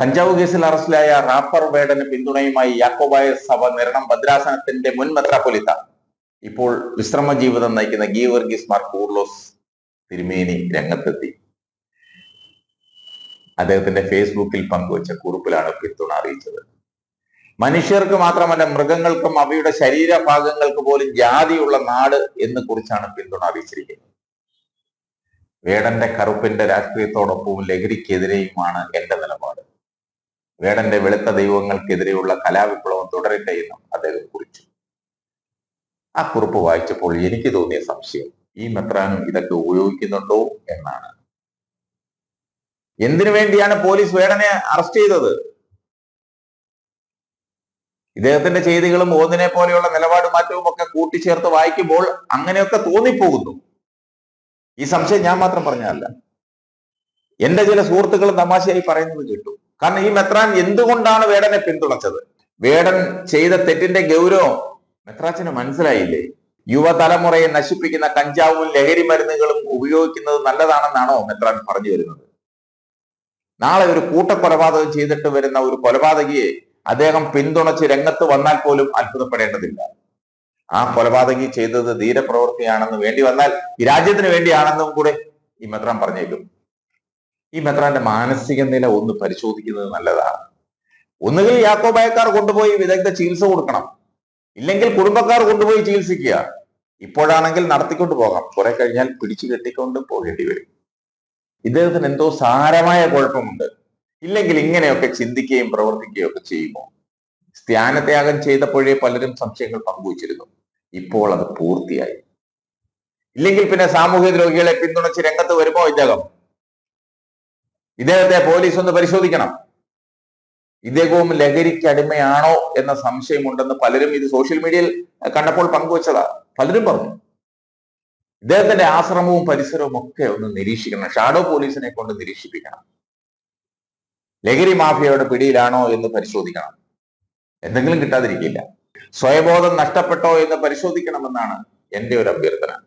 കഞ്ചാവ് കേസിൽ അറസ്റ്റിലായ റാപ്പർ വേടന് പിന്തുണയുമായി യാക്കോബായ സഭ നിരണം ഭദ്രാസനത്തിന്റെ മുൻ മെത്രാപ്പൊലിത്ത. ഇപ്പോൾ വിശ്രമ ജീവിതം നയിക്കുന്ന ഗീവർഗീസ് മാർ കൂർലോസ് തിരുമേനി രംഗത്തെത്തി. അദ്ദേഹത്തിന്റെ ഫേസ്ബുക്കിൽ പങ്കുവച്ച കുറിപ്പിലാണ് പിന്തുണ അറിയിച്ചത്. മനുഷ്യർക്ക് മാത്രമല്ല മൃഗങ്ങൾക്കും അവയുടെ ശരീരഭാഗങ്ങൾക്ക് പോലും ജാതിയുള്ള നാട് എന്ന് കുറിച്ചാണ് പിന്തുണ അറിയിച്ചിരിക്കുന്നത്. വേടന്റെ കറുപ്പിന്റെ രാഷ്ട്രീയത്തോടൊപ്പവും ലഹരിക്കെതിരെയുമാണ് എന്റെ വേടന്റെ വെളുത്ത ദൈവങ്ങൾക്കെതിരെയുള്ള കലാവിപ്ലവം തുടരട്ടെ എന്നും അദ്ദേഹം കുറിച്ചു. ആ കുറിപ്പ് വായിച്ചപ്പോൾ എനിക്ക് തോന്നിയ സംശയം ഈ മെത്രാനും ഇതൊക്കെ ഉപയോഗിക്കുന്നുണ്ടോ എന്നാണ്. എന്തിനു വേണ്ടിയാണ് പോലീസ് വേടനെ അറസ്റ്റ് ചെയ്തത്? ഇദ്ദേഹത്തിന്റെ ചെയ്തികളും ഓന്നിനെ പോലെയുള്ള നിലപാട് മാറ്റവും ഒക്കെ കൂട്ടിച്ചേർത്ത് വായിക്കുമ്പോൾ അങ്ങനെയൊക്കെ തോന്നിപ്പോകുന്നു. ഈ സംശയം ഞാൻ മാത്രം പറഞ്ഞതല്ല. എന്റെ ചില സുഹൃത്തുക്കളും തമാശയായി പറയുന്നത് കേട്ടു. കാരണം ഈ മെത്രാൻ എന്തുകൊണ്ടാണ് വേടനെ പിന്തുണച്ചത്? വേടൻ ചെയ്ത തെറ്റിന്റെ ഗൗരവം മെത്രാച്ചന് മനസ്സിലായില്ലേ? യുവതലമുറയെ നശിപ്പിക്കുന്ന കഞ്ചാവും ലഹരി മരുന്നുകളും ഉപയോഗിക്കുന്നത് നല്ലതാണെന്നാണോ മെത്രാൻ പറഞ്ഞു വരുന്നത്? നാളെ ഒരു കൂട്ടക്കൊലപാതകം ചെയ്തിട്ട് വരുന്ന ഒരു കൊലപാതകിയെ അദ്ദേഹം പിന്തുണച്ച് രംഗത്ത് വന്നാൽ പോലും അത്ഭുതപ്പെടേണ്ടതില്ല. ആ കൊലപാതകി ചെയ്തത് ധീരപ്രവൃത്തിയാണെന്ന് വേണ്ടി വന്നാൽ ഈ രാജ്യത്തിന് വേണ്ടിയാണെന്നും കൂടെ ഈ മെത്രാൻ പറഞ്ഞേക്കും. ഈ മെത്രാന്റെ മാനസിക നില ഒന്ന് പരിശോധിക്കുന്നത് നല്ലതാണ് ഒന്നുകിൽ യാക്കോബായക്കാർ കൊണ്ടുപോയി വിദഗ്ധ ചികിത്സ കൊടുക്കണം. ഇല്ലെങ്കിൽ കുടുംബക്കാർ കൊണ്ടുപോയി ചികിത്സിക്കുക. ഇപ്പോഴാണെങ്കിൽ നടത്തിക്കൊണ്ട് പോകാം. കുറെ കഴിഞ്ഞാൽ പിടിച്ചു കെട്ടിക്കൊണ്ട് പോകേണ്ടി വരും. ഇദ്ദേഹത്തിന് എന്തോ സാരമായ കുഴപ്പമുണ്ട്. ഇല്ലെങ്കിൽ ഇങ്ങനെയൊക്കെ ചിന്തിക്കുകയും പ്രവർത്തിക്കുകയും ഒക്കെ ചെയ്യുമോ? സ്ഥാനത്യാഗം ചെയ്തപ്പോഴേ പലരും സംശയങ്ങൾ പങ്കുവച്ചിരുന്നു. ഇപ്പോൾ അത് പൂർത്തിയായി. ഇല്ലെങ്കിൽ പിന്നെ സാമൂഹ്യ രോഗികളെ പിന്തുണച്ച് രംഗത്ത് വരുമോ ഇദ്ദേഹം? ഇദ്ദേഹത്തെ പോലീസ് ഒന്ന് പരിശോധിക്കണം. ഇദ്ദേഹവും ലഹരിക്ക് അടിമയാണോ എന്ന സംശയമുണ്ടെന്ന് പലരും ഇത് സോഷ്യൽ മീഡിയയിൽ കണ്ടപ്പോൾ പങ്കുവച്ചതാ. പലരും പറഞ്ഞു. ഇദ്ദേഹത്തിന്റെ ആശ്രമവും പരിസരവും ഒക്കെ ഒന്ന് നിരീക്ഷിക്കണം. ഷാഡോ പോലീസിനെ കൊണ്ട് നിരീക്ഷിപ്പിക്കണം. ലഹരി മാഫിയയുടെ പിടിയിലാണോ എന്ന് പരിശോധിക്കണം. എന്തെങ്കിലും കിട്ടാതിരിക്കില്ല. സ്വയബോധം നഷ്ടപ്പെട്ടോ എന്ന് പരിശോധിക്കണമെന്നാണ് എന്റെ ഒരു അഭ്യർത്ഥന.